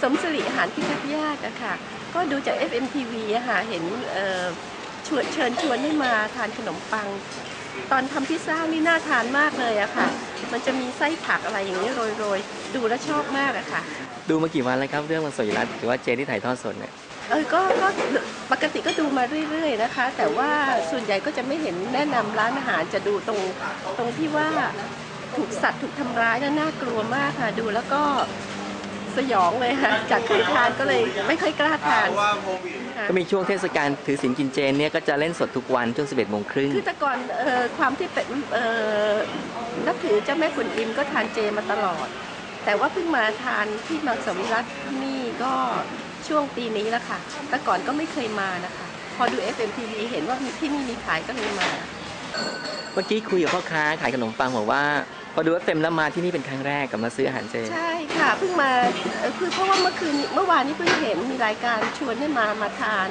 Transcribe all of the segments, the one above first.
สมสิริอาหารพิทักษ์ญาติอะค่ะ ก็ดูจาก FMTV อะค่ะ เห็นเอ่อชวนเชิญชวนให้มาทานขนมปัง ตอนทำพิซซ่านี่น่าทานมากเลยอะค่ะ มันจะมีไส้ผักอะไรอย่างนี้โรยๆ ดูแล้วชอบมากอะค่ะ ดูมากี่วันแล้วครับ เรื่องมันสวยรัตน์หรือว่าเจที่ถ่ายทอดสดเนี่ยเออก็ก็ปกติก็ดูมาเรื่อยๆนะคะ แต่ว่าส่วนใหญ่ก็จะไม่เห็นแนะนำร้านอาหารจะดูตรงตรงที่ว่าถูกสัตว์ถูกทำร้ายน่าน่ากลัวมากค่ะ ดูแล้วก็ สยองเลยค่ะจากเคยทานก็เลยไม่ค่อยกล้าทานค่ะก็มีช่วงเทศกาลถือศีลกินเจนเนี่ยก็จะเล่นสดทุกวันช่วง 11โมงครึ่งคือแต่ก่อนเอ่อความที่เป็นเอ่อนับถือเจ้าแม่กุนอิมก็ทานเจมาตลอด แต่ว่าเพิ่งมาทานที่มังสวิรัตที่นี่ก็ช่วงปีนี้แล้วค่ะ แต่ก่อนก็ไม่เคยมานะคะ พอดู FMTV เห็นว่ามีที่นี่มีขายก็เลยมา เมื่อกี้คุยกับพ่อค้าขายขนมปังบอกว่า พอดูว่าเต็มแล้วมาที่นี่เป็นครั้งแรกกับมาซื้ออาหารเจ ใช่ ค่ะเพิ่งมาเอ่อคือเพราะว่าเมื่อคืนนี้เมื่อวานนี้เพิ่งเห็นมีรายการชวนให้มามาทาน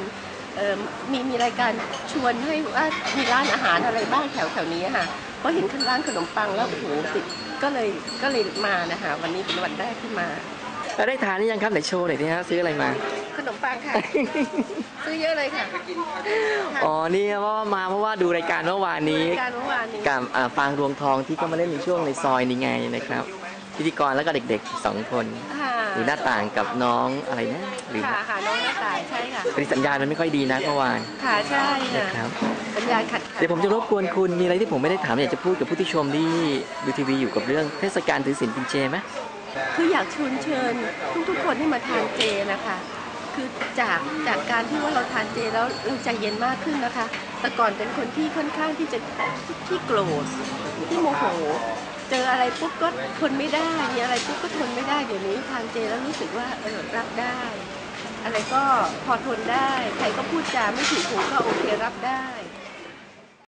เอ่อมีมีรายการชวนให้ว่ามีร้านอาหารอะไรบ้างแถวแถวนี้ค่ะเพราะเห็นข้างร้านขนมปังแล้วโอ้โหติดก็เลยก็เลยมานะคะวันนี้เป็นวันแรกที่มา แล้วได้ทานหรือยังครับไหนโชว์หน่อยดิฮะซื้ออะไรมา ขนมปังค่ะ ซื้อเยอะเลยค่ะอ๋อนี่เพราะว่ามาเพราะว่าดูรายการเมื่อวานนี้ รายการเมื่อวานนี้ กับอ่าฟางรวงทองที่ก็มาเล่นในช่วงในซอยนี้ไงนะครับ พิธีกรแล้วก็เด็กๆสองคนค่ะหรือหน้าต่างกับน้องอะไรนะหรือค่ะค่ะน้องหน้าตายใช่ค่ะพอดีสัญญาณมันไม่ค่อยดีนะเมื่อวานค่ะใช่ค่ะนะครับสัญญาณขัดขัเดี๋ยวผมจะรบกวนคุณมีอะไรที่ผมไม่ได้ถามอยากจะพูดกับผู้ที่ชมที่ดูทีวีอยู่กับเรื่องเทศกาลถือศีลกินเจไหม คืออยากชวนเชิญทุกๆคนให้มาทานเจนะคะ คือจากจากการที่ว่าเราทานเจแล้วเราใจเย็นมากขึ้นนะคะ แต่ก่อนเป็นคนที่ค่อนข้างที่จะที่โกรธที่โมโห เจออะไรปุ๊บก็ทนไม่ได้มีอะไรปุ๊บก็ทนไม่ได้เดี๋ยวนี้ทานเจแล้วรู้สึกว่าเออรับได้ อะไรก็พอทนได้ ใครก็พูดจาไม่ถูกหูก็โอเครับได้